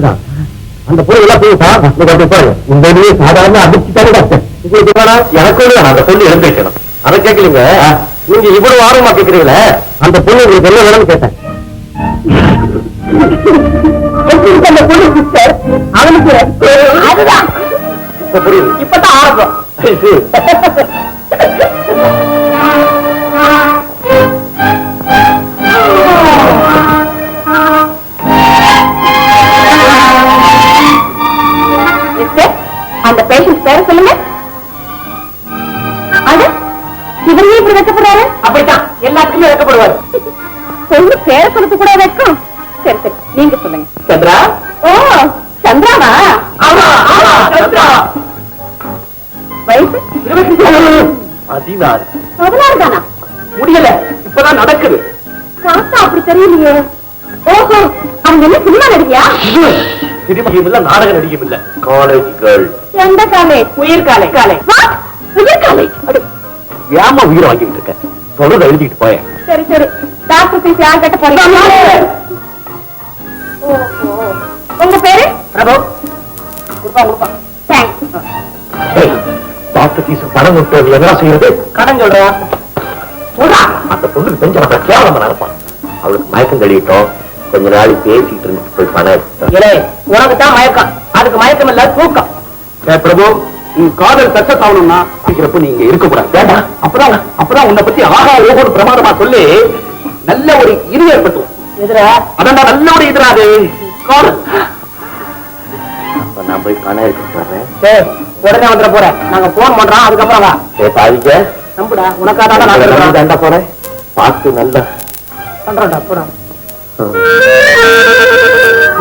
தான் அந்த பொருள் எல்லாம் போய் சார் பாருங்க இந்த இதுவே சாதாரண அதிர்ச்சி தானே டாக்டர் உங்களுக்கு எனக்கு வேணும் அந்த பொண்ணு எழுந்திருக்கணும் அதை கேட்கலீங்க? நீங்க இவ்வளவு ஆர்வமா கேட்கறீங்களே? அந்த பொண்ணு உங்களுக்கு என்ன வேணும்னு கேட்டேன். அந்த பொண்ணு சிஸ்டர் அவனுக்கு அதுதான். இப்ப புரியுது இப்பதான் ஆரம்பம் நடிகையா சினிமாவும் இல்ல நாடக நடிகையும் இல்ல காலேஜ் கேர்ள் எந்த காலேஜ்? உயிர் காலேஜ். காலேஜ். உயிர் காலேஜ்? ஏமா உயிரை வாங்கிட்டு இருக்க? தொடர்ந்து எழுதிட்டு போயேன் சரி சரி. டாக்டர் ஃபீஸ் யார் கட்ட போறீங்க. உங்க பேரு? பிரபு. கொடுப்பா கொடுப்பா. தேங்க்ஸ் டாக்டர் ஃபீஸ் பணம் விட்டு என்ன செய்யறது? கடன் சொல்றியா சொல்றா. அந்த பொண்ணுக்கு தெரிஞ்ச நம்ம கேவலமா நடப்பான். அவளுக்கு மயக்கம் தெளிவிட்டோம் கொஞ்ச நாள் பேசிட்டு இருந்துட்டு போய் பணம் உனக்கு தான் மயக்கம். அதுக்கு மயக்கம் இல்ல தூக்கம். பிரபு காதல் சக்சஸ் ஆகணும்னா அப்படிங்கிறப்ப நீங்க இருக்கக்கூடாது. வேண்டாம் அப்புறம் அப்புறம் உன்னை பத்தி ஆகா ஓகோடு பிரமாதமா சொல்லி நல்ல ஒரு இது ஏற்பட்டு எதிர? அதான் நல்ல ஒரு அது. காதல். அப்ப நான் போய் பணம் சரி உடனே வந்துட போறேன் நாங்க போன் பண்றோம் அதுக்கப்புறம் வா. ஏ பாதிக்க நம்புடா உனக்காக தான் நான். தண்டா போறேன். பார்த்து நல்லா.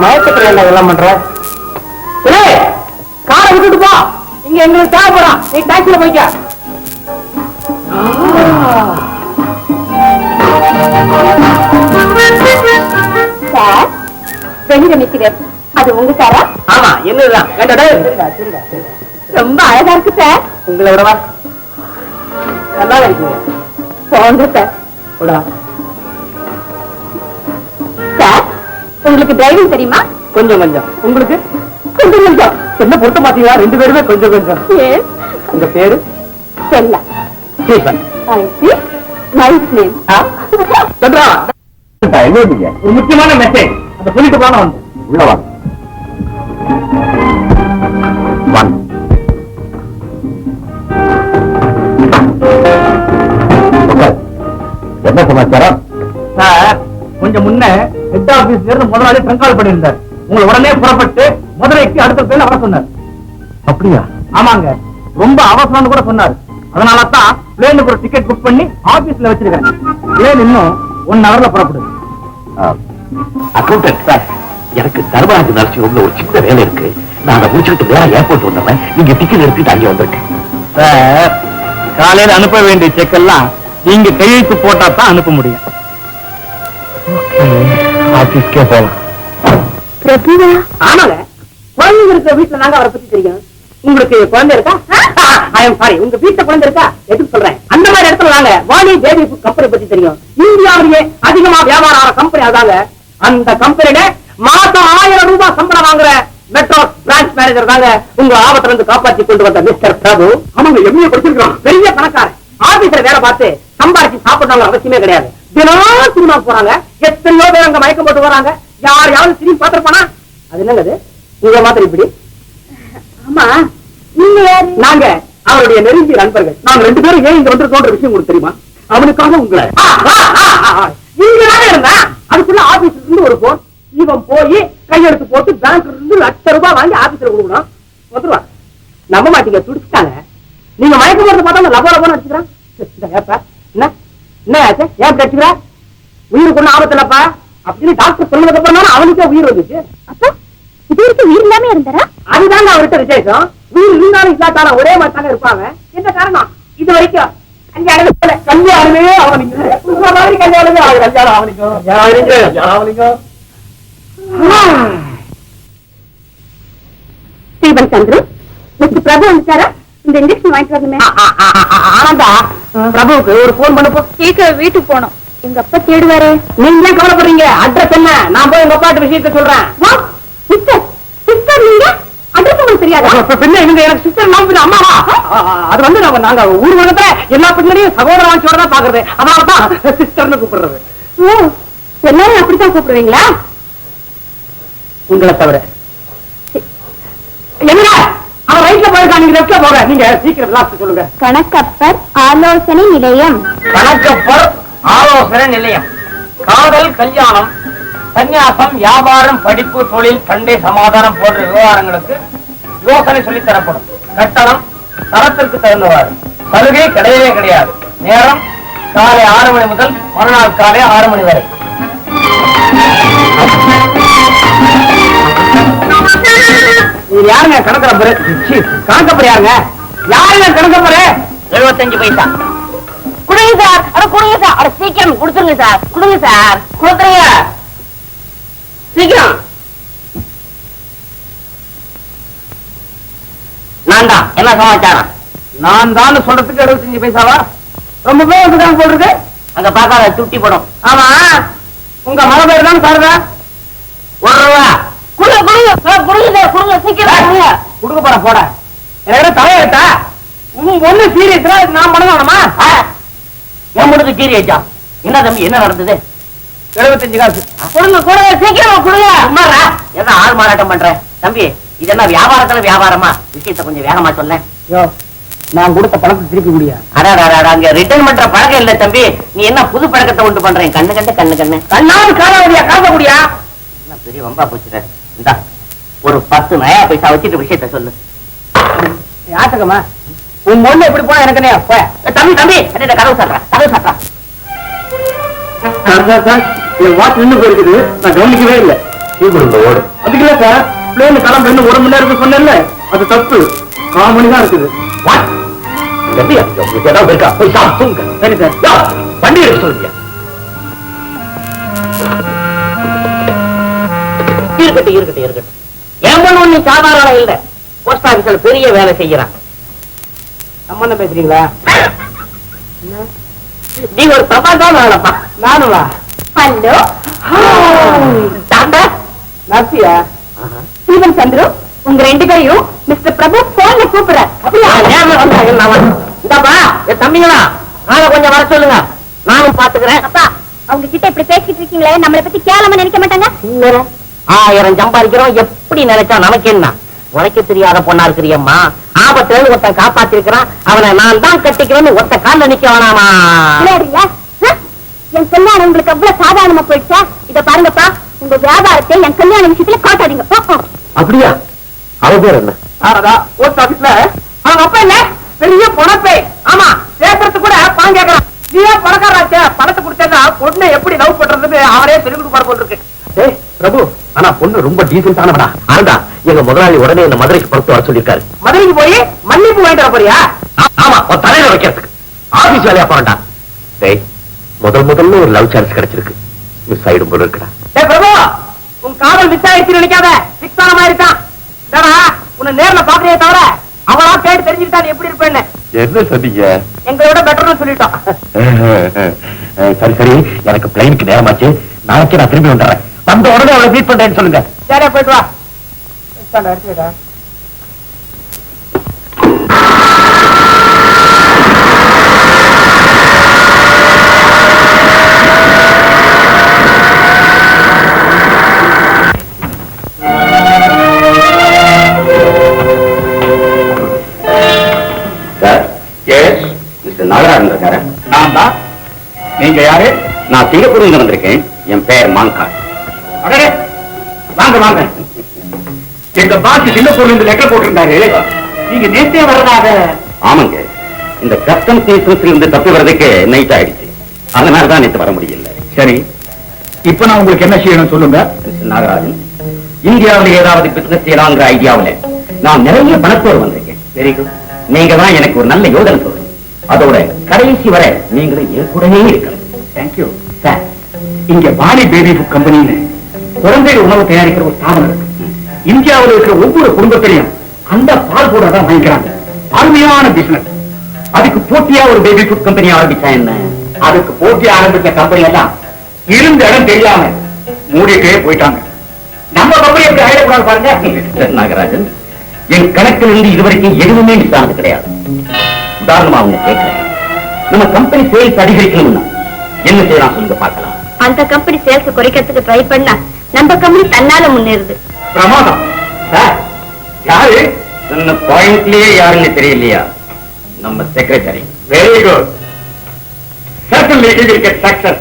மயக்கத்துல என்ன எல்லாம் பண்ற? காரை விட்டுட்டு போ. இங்க எங்களுக்கு தேவைப்படும். நீ டாக்ஸில போய்க்க. சார் வெளியில நிக்கிறேன். அது உங்க காரா? ஆமா என்னதுதான்? வேண்டாடா ரொம்ப அழகா இருக்கு சார். உங்களை விடவா? நல்லா இருக்கீங்க. போங்க சார். விடவா உங்களுக்கு டிரைவிங் தெரியுமா? கொஞ்சம் கொஞ்சம். உங்களுக்கு? கொஞ்சம் கொஞ்சம். என்ன பொறுத்த பாத்தீங்களா ரெண்டு பேருமே கொஞ்சம் கொஞ்சம். Yes, உங்க பேரு. ஸ்டீஃபன். சந்திரா. ஒரு முக்கியமான மெசேஜ் அந்த சொல்லிட்டு போன வந்து. உள்ள வாங்க. என்ன சமாச்சாரம்? சார் கொஞ்சம் முன்ன ஹெட் ஆபீஸ்ல இருந்து முதலாளி ட்ரங்கால் பண்ணியிருந்தார். உங்களை உடனே புறப்பட்டு மதுரைக்கு அடுத்த பேர்ல வர சொன்னார். அப்படியா? ஆமாங்க. ரொம்ப அவசரம்னு கூட சொன்னார். அதனால தான் பிளேனுக்கு ஒரு டிக்கெட் புக் பண்ணி ஆபீஸ்ல வச்சிருக்கேன் பிளேன் இன்னும் ஒன் ஹவர்ல புறப்படுது அக்கௌண்டன்ட் சார் எனக்கு தர்மராஜ் நரசிங் ரூம்ல ஒரு சின்ன வேலை இருக்கு. நான் அதை முடிச்சுட்டு வேற ஏர்போர்ட் வந்துடுறேன் நீங்க டிக்கெட் எடுத்துட்டு அங்கே வந்திருக்கேன். சார் காலையில அனுப்ப வேண்டிய செக் எல்லாம் நீங்க கையெழுத்து போட்டா தான் அனுப்ப முடியும். ஆபீஸ்க்கே போகலாம் பிரபுவா? ஆமாங்க. குழந்தைங்க இருக்க வீட்டுல நாங்க அவரை பத்தி தெரியும். உங்களுக்கு குழந்தை இருக்கா? ஐ எம் சாரி உங்க வீட்டுல குழந்தை இருக்கா? எதுக்கு சொல்றேன். அந்த மாதிரி இடத்துல வாங்க வாணி தேவி கம்பெனி பத்தி தெரியும். இந்தியாவிலேயே அதிகமா வியாபாரம் ஆகிற கம்பெனி அதாங்க அந்த கம்பெனில மாசம் ஆயிரம் ரூபாய் சம்பளம் வாங்குற மெட்ரோ பிரான்ச் மேனேஜர் தாங்க உங்க ஆபத்துல இருந்து காப்பாத்தி கொண்டு வந்த மிஸ்டர் பிரபு. ஆமாங்க எம்ஏ படிச்சிருக்கான் பெரிய பணக்காரன். ஆபீஸ்ல வேலை பார்த்து சம்பாதிச்சு சாப்பிடணும் அவசியமே கிடையாது. தினம் சினிமா போறாங்க. எத்தனையோ பேர் அங்க மயக்கம் போட்டு வராங்க. யார் யாரும் சினிமா பார்த்திருப்பானா? அது என்னங்க நீங்க மாத்திரம் இப்படி? ஆமா. நீங்க நாங்க அவருடைய நெருங்கிய நண்பர்கள். நாங்க ரெண்டு பேரும் ஏன் இங்க வந்திருக்கோன்ற விஷயம் உங்களுக்கு தெரியுமா? அவனுக்காக உங்களை. அதுக்குள்ள ஆபீஸ்ல இருந்து ஒரு போன் இவன் போய் கையெழுத்து போட்டு பேங்க்ல இருந்து லட்ச ரூபாய் வாங்கி ஆபீஸ்ல கொடுக்கணும். வந்துருவா. நம்ப மாட்டீங்க துடிச்சிட்டாங்க. நீங்க மயக்கம் போறது பார்த்தா லபோ லபோன்னு அடிச்சுக்கிறான். என்ன? என்ன ஏன் அடிச்சுக்கிற? உயிருக்கு ஒண்ணு ஆபத்து இல்லப்பா அப்படின்னு டாக்டர் சொன்னதுக்கு அப்புறம் தானே அவனுக்கே உயிர் வந்துச்சு அப்போ இது வரைக்கும் உயிர் இல்லாம இருந்தாரா அதுதாங்க அவர்கிட்ட விசேஷம் உயிர் இருந்தாலும் இல்லாட்டாலும் ஒரே மாதிரி தாங்க இருப்பாங்க என்ன காரணம் இது வரைக்கும் கல்யாணமே அவனுக்கு மாதிரி கல்யாணமே அவனுக்கு ஸ்ரீபன் சந்திரு மிஸ்டர் பிரபு வந்துட்டாரா இந்த இன்ஜெக்ஷன் வாங்கிட்டு வரணுமே ஆனந்தா பிரபுவுக்கு ஒரு போன் பண்ணப்போ சீக்கிரம் வீட்டுக்கு போனோம் எங்க அப்பா தேடுவாரு. நீங்க ஏன் கவலைப்படுறீங்க? அட்ரஸ் என்ன? நான் போய் உங்க அப்பாட்டு விஷயத்த சொல்றேன். தெரியாதா? அப்ப பின்ன இவங்க எனக்கு சிஸ்டர் நான் பின்ன அம்மாவா? ஆ, ஆ, அது வந்து நாங்க நாங்க ஊர் உலகத்துல எல்லா பெண்களையும் சகோதர தான் பாக்குறது சிஸ்டர்னு கூப்பிடுறது. ஓ எல்லாரும் அப்படித்தான் கூப்பிடுவீங்களா? உங்களை தவிர. என்ன அவன் ரைட்ல போயிருக்கா நீங்க லெப்ட்ல போக நீங்க சீக்கிரம் லாஸ்ட் சொல்லுங்க. கணக்கப்பர் ஆலோசனை நிலையம். கணக்கப்பர் ஆலோசனை நிலையம். காதல் கல்யாணம் சந்நியாசம் வியாபாரம் படிப்பு தொழில் சண்டை சமாதானம் போன்ற விவகாரங்களுக்கு யோசனை சொல்லி தரப்படும். கட்டணம் தரத்திற்கு தகுந்தவாறு. சலுகை கிடையவே கிடையாது. நேரம் காலை ஆறு மணி முதல் மறுநாள் காலை ஆறு மணி வரை. இது யாருங்க கணக்கப்பரு கணக்கப்பரு யாருங்க? யாருங்க கணக்கப்பரு எழுபத்தஞ்சு பைசா. குடுங்க சார். அட குடுங்க சார். அட சீக்கிரம் கொடுத்துருங்க சார். குடுங்க சார். கொடுத்துருங்க. சீக்கிரம். நான் தான். என்ன சமாச்சாரம்? நான் தான் சொல்றதுக்கு எழுபத்தஞ்சு பைசாவா? ரொம்ப பேர் வந்துட்டாங்க போடுறது அங்க பாக்காத சுட்டி போடும். ஆமா. உங்க மலை பேர் தான் சாருதா ஒரு ரூபா. குடுங்க குடுங்க சார். குடுங்க சார். குடுங்க. சீக்கிரம் குடுங்க. கொடுக்க போற போட. எனக்கு தலையெழுத்தா? ஒண்ணு சீரியஸ்னா நான் பண்ண வேணுமா? முடிஞ்சு சீரியஸா என்ன தம்பி என்ன நடந்தது? எழுபத்தஞ்சு காசு. கொடுங்க கொடுங்க சீக்கிரம் கொடுங்க. சும்மாரா என்ன ஆள் மாறாட்டம் பண்ற? தம்பி இது என்ன வியாபாரத்துல வியாபாரமா? விஷயத்தை கொஞ்சம் வேகமா சொல்ல நான் கொடுத்த பணத்தை திருப்பி முடியா அடாடா அங்க ரிட்டர்ன் பண்ற பழக்கம் இல்ல தம்பி. நீ என்ன புது பழக்கத்தை உண்டு பண்றேன் கண்ணு கண்டு கண்ணு கண்ணு. கண்ணாவது காலாவதியா காச முடியா பெரிய வம்பா போச்சுற இந்தா ஒரு பத்து நயா பைசா வச்சுட்டு விஷயத்த சொல்லு. யாத்தகமா உன் பொண்ணு எப்படி போனா எனக்கு தம்பி தம்பி கதவு சாட்றா கதவு சாட்றா சார் சார் சார் என் வாட்ச் நின்று போயிருக்குது. நான் கவனிக்கவே இல்லை. ஓடும் அதுக்கு இல்ல சார் பிளேன் கிளம்ப இன்னும் ஒரு மணி நேரம் சொன்னேன்ல அது தப்பு. கால் மணி தான் இருக்குது. சரி சார். வண்டி எடுக்க சொல்றியா இருக்கட்டும் இருக்கட்டும் இருக்கட்டும். பொண்ணு ஒண்ணு சாதாரண இல்ல. போஸ்ட் ஆபீஸ்ல பெரிய வேலை செய்யறான். சம்பந்தம் பேசுறீங்களா? நீ ஒரு தான் வேலைப்பா நானும் வா ஹலோ டாக்டர் நர்சியா? ஸ்டீவன் சந்துரு உங்க ரெண்டு பேரையும் மிஸ்டர் பிரபு போன்ல கூப்பிடுறார். அப்படியா? நேர்ல வந்தாங்க நான் வரேன். இந்தாப்பா என் தம்பிங்களா? நாளை கொஞ்சம் வர சொல்லுங்க. நானும் பாத்துக்கிறேன். அப்பா அவங்க கிட்ட இப்படி பேசிட்டு இருக்கீங்களே நம்மளை பத்தி கேவலமா நினைக்க மாட்டாங்க? ஆயிரம் சம்பாதிக்கிறோம். எப்படி நினைச்சா நமக்கு என்ன? உனக்கு தெரியாத பொண்ணா இருக்கிறியம்மா. ஆபத்துல ஒருத்தன் காப்பாத்தி இருக்கிறான் அவனை நான் தான் கட்டிக்கிறேன்னு ஒத்த கால்ல நிக்க வேணாமா? விளையாடுறியா? ஆ? என் கல்யாணம் உங்களுக்கு அவ்வளவு சாதாரணமா போயிடுச்சா? இத பாருங்கப்பா உங்க வியாபாரத்தை என் கல்யாண விஷயத்துல காட்டாதீங்க. அப்படியா? அவ பேர் என்ன? ஆறதா போஸ்ட் ஆபீஸ்ல அவங்க அப்பா இல்ல பெரிய பணப்பை ஆமா பேசுறது கூட பணம் கேட்கறான் நீயே பணக்காராச்சே பணத்தை கொடுத்தா பொண்ணை எப்படி லவ் பண்றதுன்னு அவரே சொல்லி கொடுப்பாரு போல் இருக்கு. பிரபு ஆனா பொண்ணு ரொம்ப டீசென்டானவடா ஆண்டா எங்க முதலாளி உடனே இந்த மதுரைக்கு புறத்து வர சொல்லிருக்காரு மதுரைக்கு போய் மன்னிப்பு வாங்கிட்டு வர போறியா? ஆமா உன் தலையில வைக்கிறதுக்கு. ஆபீஸ் வேலையா போறா டேய் முதல் முதல்ல ஒரு லவ் சான்ஸ் கிடைச்சிருக்கு. மிஸ் ஆயிடும் போல இருக்குடா. டேய் பிரபு உன் காதல் மிஸ் ஆயிடுச்சு நினைக்காத. பிக்ஸ் ஆன மாதிரி இருக்கான் ஏடா உன்னை நேர்ல பாக்குறே தவிர அவளா கேட்டு தெரிஞ்சுக்கிட்டா எப்படி இருப்பேன்னு. என்ன சொன்னீங்க? எங்களோட பெட்டர்னு சொல்லிட்டோம். சரி சரி எனக்கு பிளைனுக்கு நேரமாச்சு நாளைக்கு நான் திரும்பி வந்துடுறேன். வந்த உடனே அவளை மீட் பண்றேன்னு சொல்லுங்க. சரியா போயிட்டு வா? எடுத்துடா சார் எஸ் மிஸ்டர் நாகராஜன் இருக்காரு. நான் தான். நீங்க யாரு? நான் சிங்கப்பூர்ல இருந்து வந்திருக்கேன். என் பெயர் மாங்கா அடடே வாங்க வாங்க. எங்க பாஸ் சிங்கப்பூர்ல இருந்து லெட்டர் போட்டிருந்தாரு. நீங்க நேத்தே வரதாக ஆமாங்க. இந்த கஸ்டம்ஸ் இன்ஸ்பெக்டர் இருந்து தப்பி வர்றதுக்கு நைட் ஆயிடுச்சு. அதனால தான் நேற்று வர முடியல. சரி. இப்ப நான் உங்களுக்கு என்ன செய்யணும் சொல்லுங்க. நாகராஜன் இந்தியாவில் ஏதாவது பிசினஸ் செய்யலாங்கிற ஐடியாவில் நான் நிறைய பணத்தோடு வந்திருக்கேன். வெரி குட் நீங்க தான் எனக்கு ஒரு நல்ல யோசனை சொல்லணும் அதோட கடைசி வரை நீங்களும் என் கூடவே இருக்கணும். தேங்க்யூ சார் இங்க பாடி பேபி ஃபுட் கம்பெனின்னு குழந்தைகள் உணவு தயாரிக்கிற ஒரு ஸ்தாபனம் இருக்கு. இந்தியாவில் இருக்கிற ஒவ்வொரு குடும்பத்திலையும் அந்த பால் கூட தான் வாங்கிக்கிறாங்க. அருமையான பிசினஸ் அதுக்கு போட்டியா ஒரு பேபி ஃபுட் கம்பெனி ஆரம்பிச்சா என்ன? அதுக்கு போட்டி ஆரம்பிச்ச கம்பெனி எல்லாம் இருந்த இடம் தெரியாம மூடிட்டே போயிட்டாங்க. நம்ம கம்பெனி எப்படி ஆயிடக்கூடாது பாருங்க. நாகராஜன். என் கணக்கில் இருந்து இதுவரைக்கும் எதுவுமே மிஸ் ஆனது கிடையாது. உதாரணமா அவங்க கேட்கிறேன். நம்ம கம்பெனி சேல்ஸ் அதிகரிக்கணும்னா என்ன செய்யலாம் சொல்லுங்க பார்க்கலாம். அந்த கம்பெனி சேல்ஸ் குறைக்கிறதுக்கு ட்ரை பண்ணா நம்ம கம்பெனி தன்னால முன்னேறுது. பிரமாதம். சார் யாரு? சொன்ன பாயிண்ட்லயே யாருன்னு தெரியலையா? நம்ம secretary very good get success.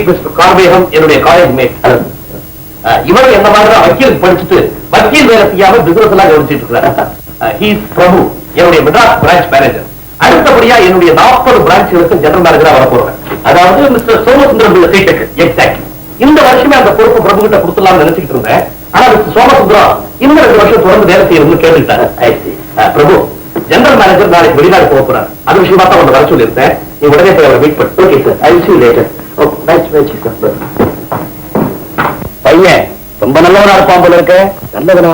Meet mister கார்வேகம் என்னுடைய காலேஜ் மேட் இவர் என்ன மாதிரி வக்கீல் படிச்சுட்டு வக்கீல் வேலை செய்யாம பிசினஸ் எல்லாம் கவனிச்சிட்டு இருக்கிறார் ஹீஸ் பிரபு என்னுடைய மெட்ராஸ் பிரான்ச் மேனேஜர் அடுத்தபடியா என்னுடைய நாற்பது பிரான்ச்சுகளுக்கு ஜெனரல் மேனேஜரா வர போறேன் அதாவது மிஸ்டர் சோமசுந்தரம் சீட்டுக்கு எக்ஸாக்ட் இந்த வருஷமே அந்த பொறுப்பு பிரபு கிட்ட கொடுத்துடலாம்னு நினைச்சிட்டு இருந்தேன். ஆனா மிஸ்டர் சோமசுந்தரம் இன்னும் ரெண்டு வருஷம் தொடர்ந்து வேலை செய்யணும்னு கேட்டுக்கிட்டாரு. பிரபு ஜெனரல் மேனேஜர் நாளைக்கு வெளிநாடு போக போறாரு. அது விஷயமா தான் உங்களை வர சொல்லியிருந்தேன். நீ உடனே போய் அவரை மீட் பண்ணி. Okay sir I see later பையன் ரொம்ப நல்லவனா இருப்பான் போல இருக்க. நல்லவனா?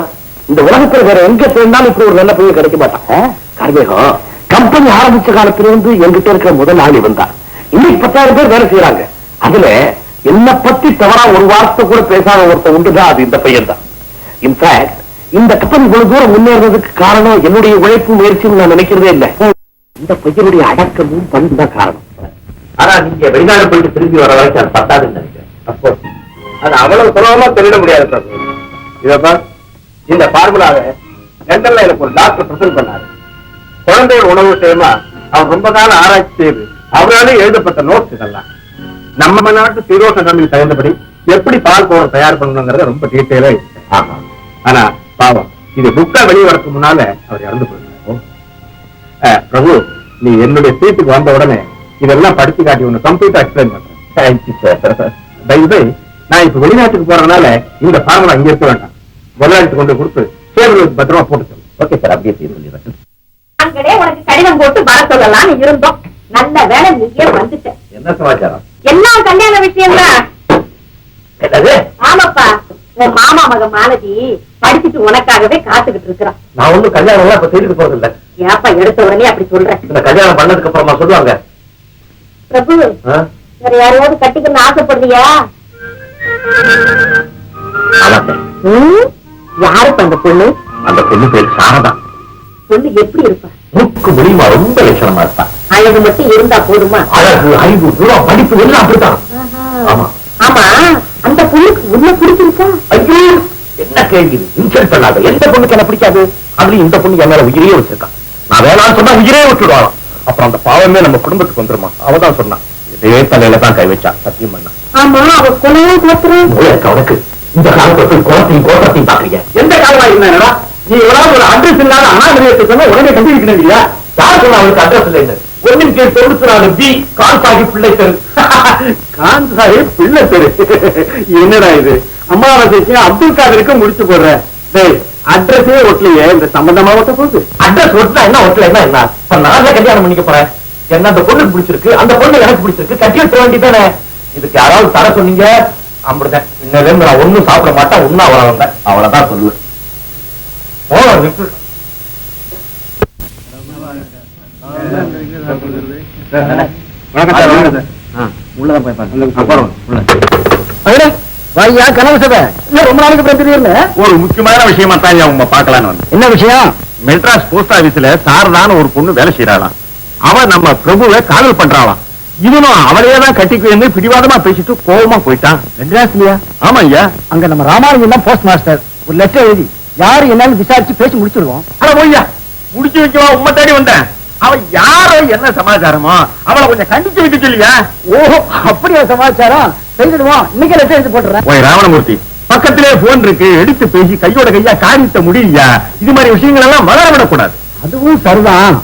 இந்த உலகத்துல வேற எங்க சேர்ந்தாலும் இப்படி ஒரு நல்ல பையன் கிடைக்க மாட்டான். கார்மேகம் கம்பெனி ஆரம்பிச்ச காலத்துல இருந்து என்கிட்ட இருக்கிற முதல் ஆள் இவன் தான். இன்னைக்கு பத்தாயிரம் பேர் வேலை செய்யறாங்க அதுல என்ன பத்தி தவறா ஒரு வார்த்தை கூட பேசாத ஒருத்தர் உண்டுதான். அது இந்த பையன் தான். இன்ஃபேக்ட் இந்த கம்பெனி இவ்வளவு தூரம் முன்னேறதுக்கு காரணம் என்னுடைய உழைப்பு முயற்சின்னு நான் நினைக்கிறதே இல்லை. இந்த பையனுடைய அடக்கமும் பண்பு தான் காரணம். ஆனா நீங்க வெளிநாடு போயிட்டு திரும்பி வர வரைக்கும் அது பத்தாதுன்னு நினைக்கிறேன். அது அவ்வளவு சுலபமா தெரிவிட முடியாது சார் இதப்பா இந்த பார்முலாவை லண்டன்ல எனக்கு ஒரு டாக்டர் ப்ரெசென்ட் பண்ணாரு. குழந்தைகள் உணவு விஷயமா அவர் ரொம்ப நாள் ஆராய்ச்சி செய்து அவராலே எழுதப்பட்ட நோட்ஸ் இதெல்லாம். நம்ம நாட்டு சீரோச கம்பெனி தகுந்தபடி எப்படி பால் பவுடர் தயார் பண்ணணுங்கிறத ரொம்ப டீட்டெயிலா ஆனா பாவம். இது புக்கா வெளியே வரதுக்கு முன்னால அவர் இறந்து போயிருந்தார் பிரபு நீ என்னுடைய சீட்டுக்கு வந்த உடனே இதெல்லாம் படிச்சு காட்டி ஒண்ணு கம்ப்ளீட்டா எக்ஸ்பிளைன் பண்றேன். தேங்க்யூ சார் பை நான் இப்ப வெளிநாட்டுக்கு போறதுனால இந்த ஃபார்முலா இங்க இருக்க வேண்டாம். முதலாளிட்டு கொண்டு கொடுத்து சேவல் பத்திரமா போட்டு ஓகே சார் அப்படியே செய்ய சொல்லிடுறேன் அங்கடே உனக்கு கடிதம் போட்டு வர சொல்லலாம்னு இருந்தோம். நல்ல வேலை நீயே வந்துட்ட. என்ன சமாச்சாரம்? எல்லாம் கல்யாண விஷயம் தான் என்னது? ஆமாப்பா உன் மாமா மகன் மாலதி படிச்சுட்டு உனக்காகவே காத்துக்கிட்டு இருக்கிறான். நான் ஒண்ணும் கல்யாணம் எல்லாம் இப்ப செய்துட்டு போறது இல்ல ஏப்பா எடுத்த உடனே அப்படி சொல்ற. இந்த கல்யாணம் பண்ணதுக்கு அப்புறமா சொல்லுவாங்க. பிரபு? வேற யாரையாவது கட்டிக்கணும்னு ஆசைப்படுறியா? யாருப்பா அந்த பொண்ணு? அந்த பொண்ணு பேர் சாரதா. பொண்ணு எப்படி இருப்பா? மூக்கு முடியுமா? ரொம்ப லட்சணமா இருப்பா. அழகு மட்டும் இருந்தா போதுமா? அழகு அறிவு தூரம் படிப்பு எல்லாம் அப்படித்தான். ஆமா. ஆமா. அந்த பொண்ணுக்கு உன்ன பிடிச்சிருக்கா? ஐயோ! என்ன கேள்வி? இன்சல்ட் பண்ணாத. எந்த பொண்ணுக்கு என்ன பிடிக்காது? அதுலயும் இந்த பொண்ணு என் மேல உயிரையே வச்சிருக்கான் நான் வேணாம்னு சொன்னா உயிரே அப்புறம் அந்த பாவமே நம்ம குடும்பத்துக்கு வந்துருமா? அவதான் சொன்னான். இதே தலையில தான் கை வச்சா சத்தியம் பண்ணா. ஆமா அவ கொலையும் கோத்துறான் இந்த காலத்துல குளத்தையும் கோட்டத்தையும் பாக்குறீங்க எந்த காலமா இருந்தா நீ எவ்வளவு ஒரு அட்ரஸ் இல்லாத அனாமரியத்தை சொன்னா உடனே கண்டுபிடிக்கணும் இல்லையா? யார் சொன்னா அவனுக்கு அட்ரஸ் இல்லைன்னு? ஒன்னின் கீழ் தொண்ணூத்தி நாலு பி கான் சாஹிப் பிள்ளை தெரு. கான் சாஹிப் பிள்ளை தெரு. என்னடா இது? அம்மாவாசைக்கு அப்துல் காதருக்கு முடிச்சு போடுறேன். அட்ரஸே ஒட்டலையே இந்த சம்பந்தமா ஒட்ட போகுது. அட்ரஸ் ஒட்டினா என்ன ஒட்டலைன்னா என்ன இப்ப நான் கல்யாணம் பண்ணிக்க போறேன். என்ன அந்த பொண்ணுக்கு பிடிச்சிருக்கு அந்த பொண்ணு எனக்கு பிடிச்சிருக்கு கட்டி வச்ச வேண்டியதானே இதுக்கு யாராவது தர சொன்னீங்க? அம்பிடுதேன் இருந்து நான் ஒண்ணும் சாப்பிட மாட்டேன் ஒன்னும் அவளை வந்தேன். அவ்வளவுதான் சொல்லுவேன். ஓ நிக்கு. வணக்கம் சார் வணக்கம் சார். உள்ளதான் போய் பாருங்க. அப்புறம் வாய்யா கனவு சபை. ரொம்ப நாளைக்கு அப்புறம் திடீர்னு? ஒரு முக்கியமான விஷயமா தான் அவங்க பார்க்கலான்னு வந்தேன். என்ன விஷயம்? மெட்ராஸ் போஸ்ட் ஆபீஸ்ல சாரதான்னு ஒரு பொண்ணு வேலை செய்யறாளாம் அவ நம்ம பிரபுவை காதல் பண்றாளாம். இவனும் அவளையே தான் கட்டிக்குவேன்னு பிடிவாதமா பேசிட்டு கோவமா போயிட்டான். மெட்ராஸ்லயா? ஆமா ஐயா. அங்க நம்ம ராமானுஜன் தான் போஸ்ட் மாஸ்டர் ஒரு லெட்டர் எழுதி யாரு என்னன்னு விசாரிச்சு பேசி முடிச்சிருவோம் அட போய்யா. முடிச்சு வைக்கவா உண்மை தேடி வந்தேன். அவன் யாரோ என்ன சமாச்சாரமோ அவளை கொஞ்சம் கண்டிச்சு சொல்லியா ஓஹோ அப்படியா சமாச்சாரம்? செய்திடுவோம் இன்னைக்கு லெட்டர் எழுதி போட்டுறேன் ஓய் ராவணமூர்த்தி பக்கத்திலே போன் இருக்கு எடுத்து பேசி கையோட கையா காரியத்தை முடியா இது மாதிரி விஷயங்கள் எல்லாம் வளர விடக்கூடாது. அதுவும் சரிதான்.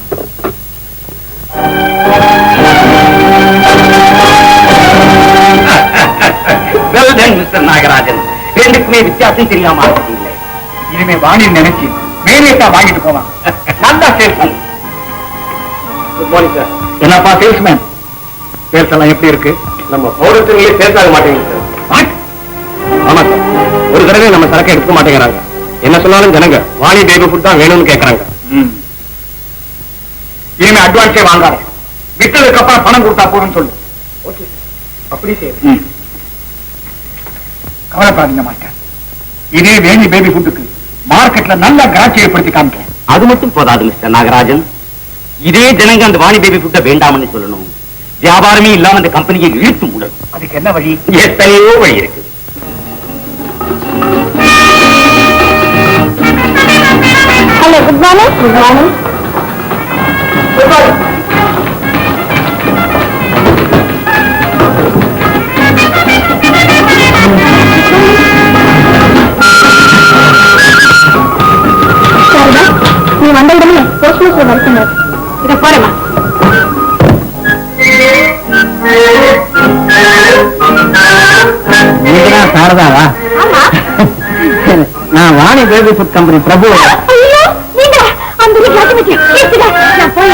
நாகராஜன் ரெண்டுக்குமே வித்தியாசம் தெரியாம இனிமே வாணி நினைச்சு மேலேட்டா வாங்கிட்டு போவான் நல்லா சேல்ஸ்மேன் குட் மார்னிங் சார் என்னப்பா சேல்ஸ்மேன் சேல்ஸ் எல்லாம் எப்படி இருக்கு? நம்ம பௌரத்திலே சேர்த்து ஆக மாட்டேங்குது சார்? ஆமா சார் ஒரு தடவை நம்ம சரக்கு எடுக்க மாட்டேங்கிறாங்க. என்ன சொன்னாலும் ஜனங்க வாணி பேபி ஃபுட் தான் வேணும்னு கேக்குறாங்க. ம். இனிமே அட்வான்ஸே வாங்காத. விட்டதுக்கு அப்புறம் பணம் கொடுத்தா போதும்னு சொல்லு. ஓகே அப்படி சரி. கவலைப்படாதீங்க மாஸ்டர். இதே வேணி பேபி ஃபுட்டுக்கு மார்க்கெட்ல நல்ல கிராட்சி ஏற்படுத்தி காமிக்கிறேன். அது மட்டும் போதாது மிஸ்டர் நாகராஜன். இதே ஜனங்க அந்த வாணி பேபி ஃபுட்டை வேண்டாம்னு சொல்லணும். வியாபாரமே இல்லாம அந்த கம்பெனியை இழுத்து மூடணும். அதுக்கு என்ன வழி? எத்தனையோ வழி இருக்கு. Hello good morning good morning நீ வந்த உடனே போஸ்ட் மாஸ்டர் இதை நீங்க சாரதாவா? நான் Vani baby food company Prabhu அந்த நான் போய்.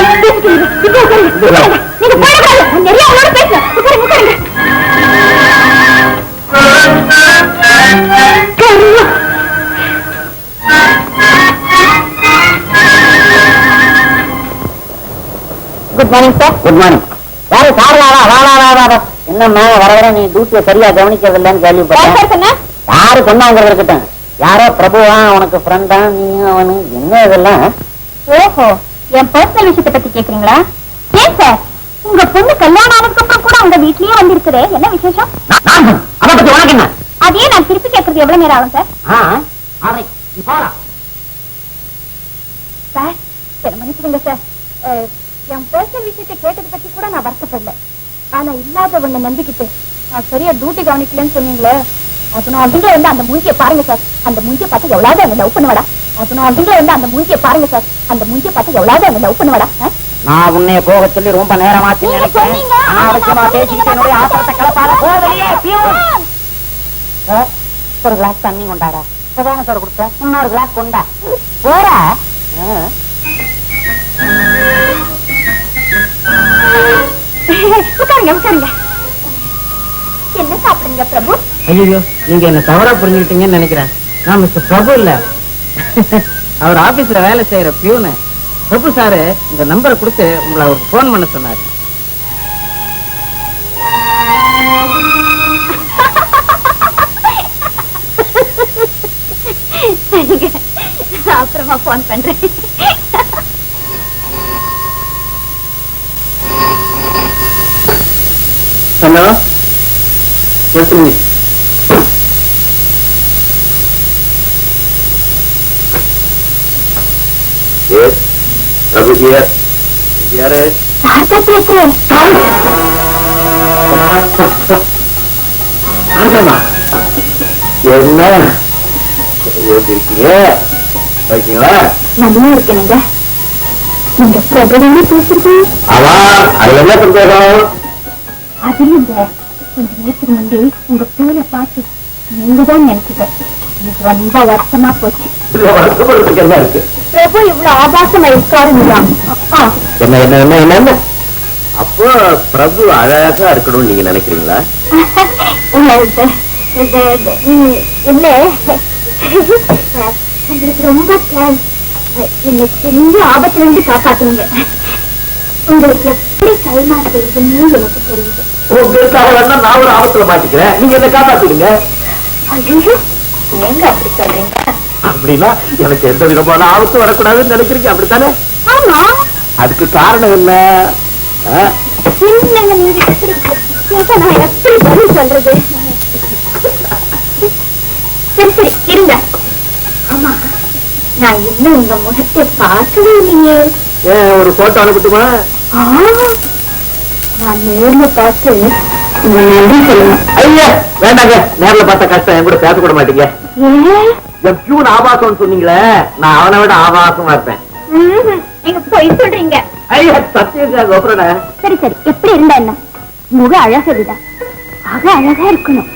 நீங்க good morning sir good morning யாரு? சாரதாவா வா வா வா வா வா. என்னம்மா வர வர நீ டியூட்டியை சரியா கவனிக்கிறது இல்லைன்னு கேள்விப்பட்டேன். யாரு சொன்னாங்கிறது இருக்கட்டும் யாரோ பிரபுவா உனக்கு ஃப்ரெண்டா நீயும் அவனு? என்ன இதெல்லாம்? ஓஹோ என் பர்சனல் விஷயத்தை பத்தி கேக்குறீங்களா? ஏன் சார் உங்க பொண்ணு கல்யாணம் ஆனதுக்கு அப்புறம் கூட உங்க வீட்லயே வந்திருக்குதே. என்ன விசேஷம்? அதை பத்தி உனக்கு என்ன? அதே நான் திருப்பி கேட்கறது எவ்வளவு நேரம் ஆகும் சார் நீ சார் சரி மன்னிச்சுடுங்க சார் என் பர்சனல் விஷயத்தை கேட்டதை பத்தி கூட நான் வருத்தப்படல. ஆனா இல்லாத ஒண்ணு நம்பிக்கிட்டு நான் சரியா டியூட்டி கவனிக்கலன்னு சொன்னீங்களே அதனால வந்து அந்த மூஞ்சியை பாருங்க சார் அந்த மூஞ்சியை பார்த்து எவ்வளவு என்ன லவ் பண்ணுவாடா? அதனால வந்து அந்த மூஞ்சியை பாருங்க சார் அந்த மூஞ்சியை பார்த்து எவ்வளவு என்ன லவ் பண்ணுவாடா? நான் உன்னைய போக சொல்லி ரொம்ப நேரமாச்சு நினைக்கிறேன் பேசிக்கிட்டு என்னுடைய. ஆத்திரத்தை கலப்பாத பியூன். சார், ஒரு கிளாஸ் தண்ணி கொண்டாடா. இப்பதானே சார் கொடுத்தேன். இன்னொரு கிளாஸ் கொண்டா. போறா. உட்காருங்க உட்காருங்க. என்ன சாப்பிடுங்க பிரபு? ஐயோ நீங்க என்ன தவறா புரிஞ்சுக்கிட்டீங்கன்னு நினைக்கிறேன். நான் மிஸ்டர் பிரபு இல்ல. அவர் ஆபீஸ்ல வேலை செய்யற பியூனு பிரபு சாரு இந்த நம்பரை கொடுத்து உங்களை அவருக்கு போன் பண்ண சொன்னாரு. அப்புறமா போன் பண்றேன். ஹலோ சொல்லுங்க எஸ் பிரபு ஹியர் யாரு தாத்தா பேசுறேன் ஆமாமா என்ன எப்படி இருக்கீங்க ஓகேங்களா நல்லா இருக்கேனுங்க நீங்க பிரபுதானே பேசுறது ஆமா அது என்ன சந்தோஷம் அது இல்லைங்க கொஞ்ச நேரத்துக்கு முன்னாடி உங்க பிள்ளைய பார்த்து நீங்க தான் எனக்கு ரொம்ப வருத்தமா போச்சு. பிரபு இவ்வளவு ஆபாசமா இருக்காருங்களா என்ன என்ன என்ன என்ன என்ன? அப்போ பிரபு அழகா இருக்கணும்னு நீங்க நினைக்கிறீங்களா? இல்ல உங்களுக்கு ரொம்ப என்னை பெரிய ஆபத்துல இருந்து காப்பாத்துனீங்க. உங்களுக்கு எப்படி எனக்கு தெரியுது நான் ஒரு ஆபத்துல மாட்டிக்கிறேன். நீங்க என்ன காப்பாத்துடுங்க. ஐயோ நீங்க அப்படி சொல்றீங்க? அப்படின்னா எனக்கு எந்த விதமான ஆபத்தும் வரக்கூடாதுன்னு நினைக்கிறீங்க அப்படித்தானே? ஆமா. அதுக்கு காரணம் என்ன? நீங்க நான் எப்படி பதில் சொல்றது? சரி சரி இருங்க. ஆமா நான் இன்னும் உங்க முகத்தை பார்க்கவே இல்லையே. ஒரு போட்டோ அனுப்பட்டுமா? நான் நேர்ல பார்த்து உங்க நன்றி சொல்லணும் ஐயா வேண்டாங்க. நேர்ல பார்த்த கஷ்டம் என் கூட பேச கூட மாட்டீங்க. என் பியூன் ஆபாசம்னு சொன்னீங்களே நான் அவனை விட ஆபாசமா இருப்பேன். நீங்க போய் சொல்றீங்க. ஐயா சத்தியம் கோபுரட சரி சரி. எப்படி இருந்தா என்ன? முக அழக விட அக அழகா இருக்கணும்.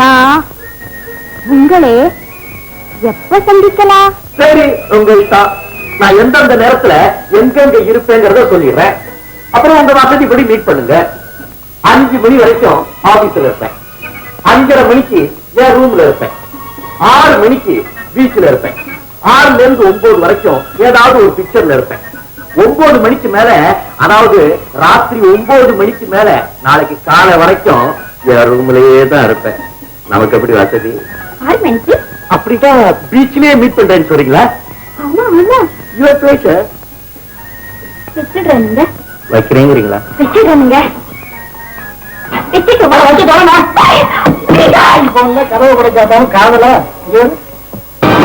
நான் உங்களே எப்ப சந்திக்கலாம்? சரி உங்க இஷ்டம் நான் எந்தெந்த நேரத்துல எங்கெங்க இருப்பேங்கிறத சொல்லிடுறேன். அப்புறம் உங்க வசதிப்படி மீட் பண்ணுங்க. அஞ்சு மணி வரைக்கும் ஆபீஸ்ல இருப்பேன். அஞ்சரை மணிக்கு என் ரூம்ல இருப்பேன். ஆறு மணிக்கு பீச்ல இருப்பேன். ஆறுல இருந்து ஒன்பது வரைக்கும் ஏதாவது ஒரு பிக்சர்ல இருப்பேன். ஒன்பது மணிக்கு மேல அதாவது ராத்திரி ஒன்பது மணிக்கு மேல நாளைக்கு காலை வரைக்கும் என் ரூம்லயே தான் இருப்பேன். நமக்கு எப்படி வசதி? அப்படிதான் பீச்லயே மீட் பண்றேன்னு சொல்றீங்களா? யுவர் பிளேஷர் வச்சிடுறேனுங்க. வைக்கிறேங்கிறீங்களா? வச்சிடுறேனுங்க. வச்சுட்டு வா, வச்சுட்டு வரேன். கதவு கிடைக்காதான் காதலா?